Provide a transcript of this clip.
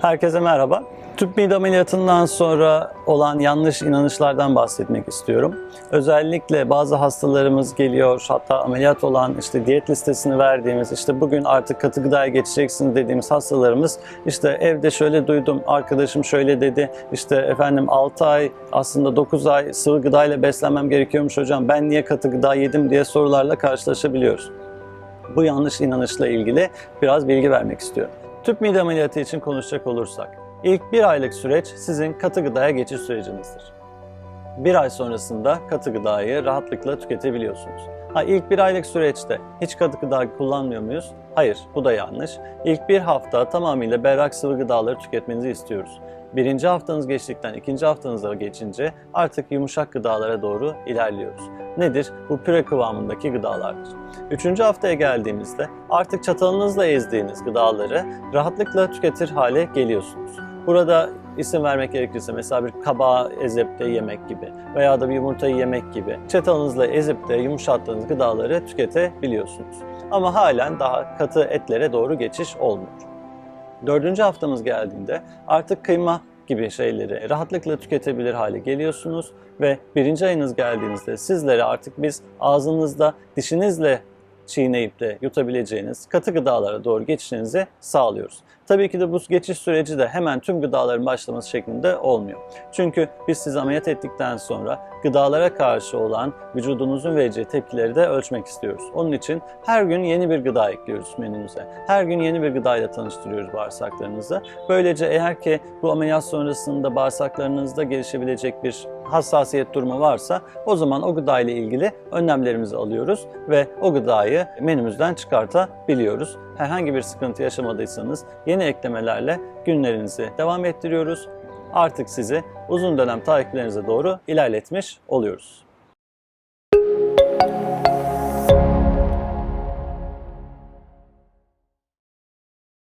Herkese merhaba. Tüp mide ameliyatından sonra olan yanlış inanışlardan bahsetmek istiyorum. Özellikle bazı hastalarımız geliyor, hatta ameliyat olan işte diyet listesini verdiğimiz, işte bugün artık katı gıdaya geçeceksiniz dediğimiz hastalarımız, işte evde şöyle duydum, arkadaşım şöyle dedi, işte efendim 6 ay aslında 9 ay sıvı gıdayla beslenmem gerekiyormuş hocam, ben niye katı gıda yedim diye sorularla karşılaşabiliyoruz. Bu yanlış inanışla ilgili biraz bilgi vermek istiyorum. Tüp mide ameliyatı için konuşacak olursak, ilk bir aylık süreç sizin katı gıdaya geçiş sürecinizdir. Bir ay sonrasında katı gıdayı rahatlıkla tüketebiliyorsunuz. Ha ilk bir aylık süreçte hiç katı gıda kullanmıyor muyuz? Hayır, bu da yanlış. İlk bir hafta tamamıyla berrak sıvı gıdaları tüketmenizi istiyoruz. Birinci haftanız geçtikten ikinci haftanıza geçince artık yumuşak gıdalara doğru ilerliyoruz. Nedir? Bu püre kıvamındaki gıdalardır. Üçüncü haftaya geldiğimizde artık çatalınızla ezdiğiniz gıdaları rahatlıkla tüketir hale geliyorsunuz. Burada isim vermek gerekirse mesela bir kabağı ezip de yemek gibi veya da bir yumurtayı yemek gibi çatalınızla ezip de yumuşattığınız gıdaları tüketebiliyorsunuz. Ama halen daha katı etlere doğru geçiş olmuyor. Dördüncü haftamız geldiğinde artık kıyma gibi şeyleri rahatlıkla tüketebilir hale geliyorsunuz ve birinci ayınız geldiğinizde sizlere artık biz ağzınızda dişinizle çiğneyip de yutabileceğiniz katı gıdalara doğru geçişinizi sağlıyoruz. Tabii ki de bu geçiş süreci de hemen tüm gıdaların başlaması şeklinde olmuyor. Çünkü biz sizi ameliyat ettikten sonra gıdalara karşı olan vücudunuzun vereceği tepkileri de ölçmek istiyoruz. Onun için her gün yeni bir gıda ekliyoruz menümüze. Her gün yeni bir gıdayla tanıştırıyoruz bağırsaklarınızı. Böylece eğer ki bu ameliyat sonrasında bağırsaklarınızda gelişebilecek bir hassasiyet durumu varsa o zaman o gıda ile ilgili önlemlerimizi alıyoruz ve o gıdayı menümüzden çıkartabiliyoruz. Herhangi bir sıkıntı yaşamadıysanız yeni eklemelerle günlerinizi devam ettiriyoruz. Artık sizi uzun dönem takiplerinize doğru ilerletmiş oluyoruz.